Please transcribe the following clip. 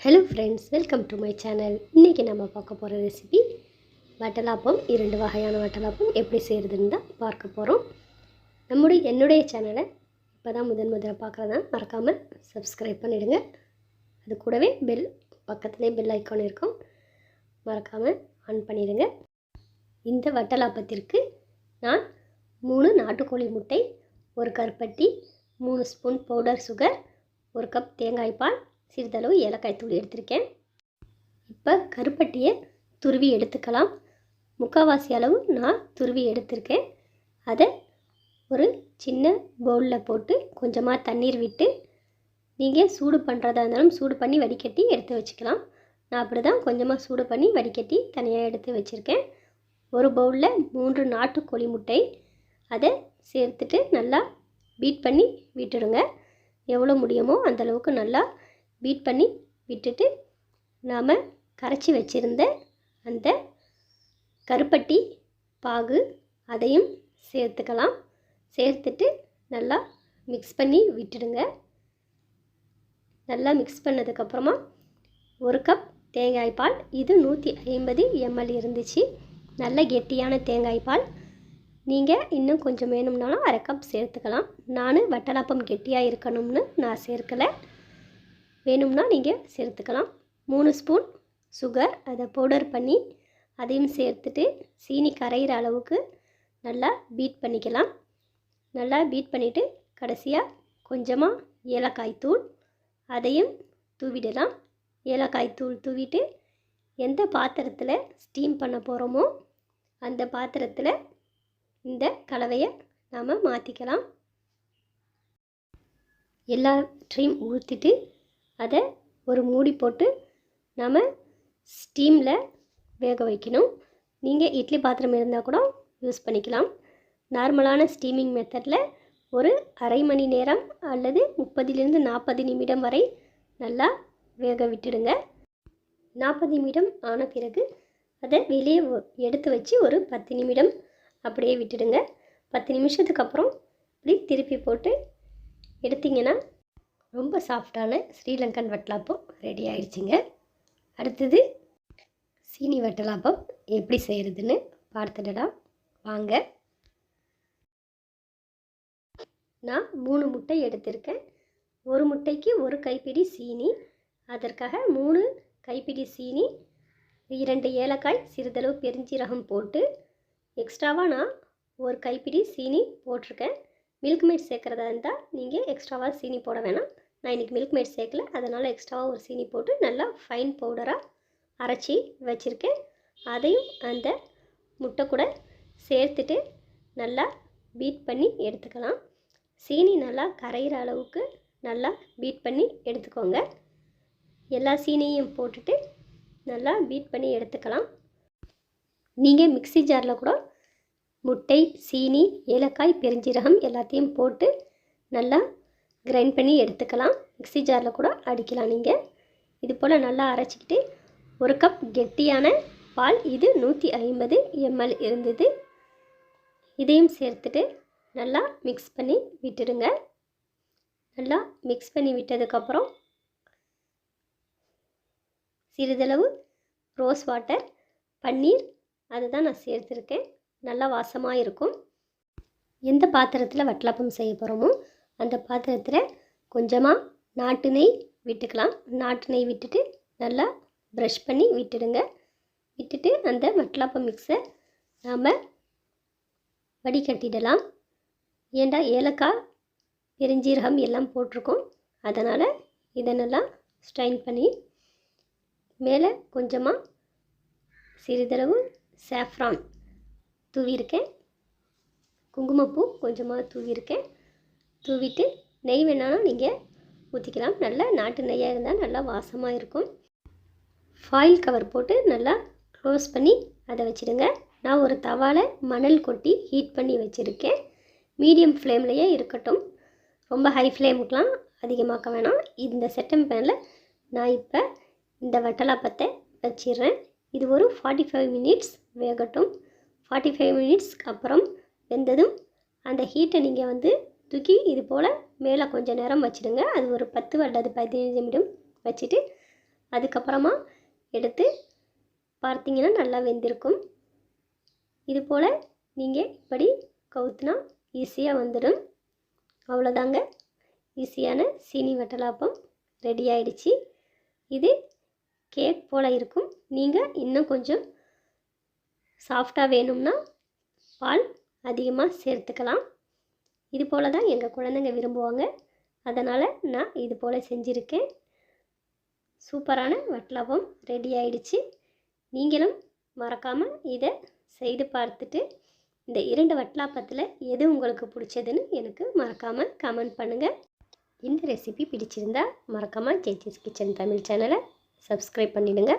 Hello friends welcome to my channel இன்றைக்கி நம்ம பார்க்க போகிற ரெசிபி வட்டலாப்பம் இரண்டு வகையான வட்டலாப்பம் எப்படி செய்கிறதுன்னு தான் பார்க்க போகிறோம் நம்முடைய என்னுடைய சேனலை இப்போ தான் முதன் முதல்ல பார்க்குறதா மறக்காமல் சப்ஸ்கிரைப் பண்ணிவிடுங்க அது கூடவே பெல் பக்கத்துலேயே பெல் ஐக்கான் இருக்கும். மறக்காமல் ஆன் பண்ணிடுங்க. இந்த வட்டலாப்பத்திற்கு நான் மூணு நாட்டுக்கோழி முட்டை ஒரு கருப்பட்டி மூணு ஸ்பூன் பவுடர் சுகர் ஒரு கப் தேங்காய் பால் சிறிதளவு ஏலக்காய் தூள் எடுத்திருக்கேன். இப்போ கருப்பட்டியை துருவி எடுத்துக்கலாம். முக்கால்வாசி அளவு நான் துருவி எடுத்திருக்கேன். அதை ஒரு சின்ன பவுலில் போட்டு கொஞ்சமாக தண்ணீர் விட்டு நீங்கள் சூடு பண்ணுறதா இருந்தாலும் சூடு பண்ணி வடிகட்டி எடுத்து வச்சுக்கலாம். நான் அப்படி தான் கொஞ்சமாக சூடு பண்ணி வடிகட்டி தனியாக எடுத்து வச்சுருக்கேன். ஒரு பவுலில் மூன்று நாட்டுக்கோழி முட்டை. அதை சேர்த்துட்டு நல்லா பீட் பண்ணி விட்டுடுங்க. எவ்வளோ முடியுமோ அந்தளவுக்கு நல்லா பீட் பண்ணி விட்டுட்டு நாம் கரைச்சி வச்சுருந்த அந்த கருப்பட்டி பாகு அதையும் சேர்த்துக்கலாம். சேர்த்துட்டு நல்லா மிக்ஸ் பண்ணி விட்டுடுங்க. நல்லா மிக்ஸ் பண்ணதுக்கப்புறமா ஒரு கப் தேங்காய் பால். இது நூற்றி ஐம்பது எம்எல் இருந்துச்சு. நல்ல கெட்டியான தேங்காய் பால். நீங்கள் இன்னும் கொஞ்சம் வேணும்னாலும் அரை கப் சேர்த்துக்கலாம். நான் வட்டலாப்பம் கெட்டியாக இருக்கணும்னு நான் சேர்க்கலை. வேணும்னா நீங்கள் சேர்த்துக்கலாம். மூணு ஸ்பூன் சுகர் அதை பவுடர் பண்ணி அதையும் சேர்த்துட்டு சீனி கரையிற அளவுக்கு நல்லா பீட் பண்ணிக்கலாம். நல்லா பீட் பண்ணிவிட்டு கடைசியாக கொஞ்சமாக ஏலக்காய் தூள் அதையும் தூவிடலாம். ஏலக்காய் தூள் தூவிட்டு எந்த பாத்திரத்தில் ஸ்டீம் பண்ண போகிறோமோ அந்த பாத்திரத்தில் இந்த கலவையை நாம் மாற்றிக்கலாம் எல்லாற்றையும் ஊற்றிட்டு அதை ஒரு மூடி போட்டு நாம் ஸ்டீமில் வேக வைக்கணும். நீங்கள் இட்லி பாத்திரம் இருந்தால் கூட யூஸ் பண்ணிக்கலாம். நார்மலான ஸ்டீமிங் மெத்தடில் ஒரு அரை மணி நேரம் அல்லது முப்பதிலிருந்து நாற்பது நிமிடம் வரை நல்லா வேக விட்டுடுங்க. நாற்பது நிமிடம் ஆன பிறகு அதை வெளியே எடுத்து வச்சு ஒரு பத்து நிமிடம் அப்படியே விட்டுடுங்க. பத்து நிமிஷத்துக்கு அப்புறம் இப்படி திருப்பி போட்டு எடுத்திங்கன்னா ரொம்ப சாஃப்டான ஸ்ரீலங்கன் வட்டலாப்பம் ரெடி ஆயிடுச்சுங்க. அடுத்தது சீனி வட்டலாப்பம் எப்படி செய்கிறதுன்னு பார்த்துடலாம் வாங்க. நான் மூணு முட்டை எடுத்திருக்கேன். ஒரு முட்டைக்கு ஒரு கைப்பிடி சீனி அதற்காக மூணு கைப்பிடி சீனி இரண்டு ஏலக்காய் சிறிதளவு பெருஞ்சீரகம் போட்டு எக்ஸ்ட்ராவாக நான் ஒரு கைப்பிடி சீனி போட்டிருக்கேன். மில்க் மேட் சேர்க்குறதா இருந்தால் நீங்கள் எக்ஸ்ட்ராவாக சீனி போட வேணாம். நான் இன்றைக்கி மில்க் மேட் சேர்க்கல. அதனால் எக்ஸ்ட்ராவாக ஒரு சீனி போட்டு நல்லா ஃபைன் பவுடராக அரைச்சி வச்சுருக்கேன். அதையும் அந்த முட்டை கூட சேர்த்துட்டு நல்லா பீட் பண்ணி எடுத்துக்கலாம். சீனி நல்லா கரையிற அளவுக்கு நல்லா பீட் பண்ணி எடுத்துக்கோங்க. எல்லா சீனியும் போட்டுட்டு நல்லா பீட் பண்ணி எடுத்துக்கலாம். நீங்கள் மிக்சி ஜாரில் கூட முட்டை சீனி ஏலக்காய் பெருஞ்சீரகம் எல்லாத்தையும் போட்டு நல்லா கிரைண்ட் பண்ணி எடுத்துக்கலாம். மிக்சி ஜாரில் கூட அடிக்கலாம் நீங்கள் இது போல் நல்லா அரைச்சிக்கிட்டு ஒரு கப் கெட்டியான பால் இது நூற்றி ஐம்பது எம்எல் இருந்தது. இதையும் சேர்த்துட்டு நல்லா மிக்ஸ் பண்ணி விட்டுடுங்க. நல்லா மிக்ஸ் பண்ணி விட்டதுக்கப்புறம் சிறிதளவு ரோஸ் வாட்டர் பன்னீர் அதுதான் நான் சேர்த்துருக்கேன். நல்லா வாசமாக இருக்கும். எந்த பாத்திரத்தில் வட்டலாப்பம் செய்ய போகிறோமோ அந்த பாத்திரத்தில் கொஞ்சமாக நாட்டு நெய் விட்டுக்கலாம். நாட்டு நெய் விட்டுட்டு நல்லா ப்ரஷ் பண்ணி விட்டுடுங்க. விட்டுட்டு அந்த வட்டலாப்பம் மிக்ஸை நாம் வடிகட்டிடலாம். ஏண்டா ஏலக்காய் பெருஞ்சீரகம் எல்லாம் போட்டிருக்கோம். அதனால் இதை நல்லா ஸ்ட்ரைன் பண்ணி மேலே கொஞ்சமாக சிறிதளவு சேஃப்ரான் தூவியிருக்கேன். குங்குமப்பூ கொஞ்சமாக தூவியிருக்கேன். தூவிட்டு நெய் வேணாலும் நீங்கள் ஊற்றிக்கலாம். நல்லா நாட்டு நெய்யாக இருந்தால் நல்லா வாசமாக இருக்கும். ஃபாயில் கவர் போட்டு நல்லா க்ளோஸ் பண்ணி அதை வச்சுடுங்க. நான் ஒரு தவாவில் மணல் கொட்டி ஹீட் பண்ணி வச்சுருக்கேன். மீடியம் ஃப்ளேம்லேயே இருக்கட்டும். ரொம்ப ஹை ஃப்ளேமுக்கெலாம் அதிகமாக்க வேணாம். இந்த செட்டம் பேனில் நான் இப்போ இந்த வட்டலாப்பத்தை வச்சிடுறேன். இது ஒரு ஃபார்ட்டி ஃபைவ் மினிட்ஸ் வேகட்டும். ஃபார்ட்டி ஃபைவ் மினிட்ஸ்க்கு அப்புறம் வெந்ததும் அந்த ஹீட்டை நீங்கள் வந்து தூக்கி இது போல் மேலே கொஞ்சம் நேரம் வச்சுடுங்க. அது ஒரு பத்து அல்லது பதினஞ்சு நிமிடம் வச்சுட்டு அதுக்கப்புறமா எடுத்து பார்த்தீங்கன்னா நல்லா வெந்திருக்கும். இது போல் நீங்கள் இப்படி கவுத்துனா ஈஸியாக வந்துடும். அவ்வளோதாங்க. ஈஸியான சீனி வட்டலாப்பம் ரெடி ஆயிடுச்சு. இது கேக் போல் இருக்கும். நீங்கள் இன்னும் கொஞ்சம் சாஃப்டாக வேணும்னா பால் அதிகமாக சேர்த்துக்கலாம். இது போல் தான் எங்கள் குழந்தைங்க விரும்புவாங்க. அதனால் நான் இது போல் செஞ்சுருக்கேன். சூப்பரான வட்லவம் ரெடி ஆயிடுச்சு. நீங்களும் மறக்காமல் இதை செய்து பார்த்துட்டு இந்த இரண்டு வட்லாப்பத்தில் எது உங்களுக்கு பிடிச்சதுன்னு எனக்கு மறக்காமல் கமெண்ட் பண்ணுங்கள் இந்த ரெசிபி பிடிச்சிருந்தா மறக்காமல் ஜெய்சிஸ் கிச்சன் தமிழ் சேனலை சப்ஸ்கிரைப் பண்ணிவிடுங்க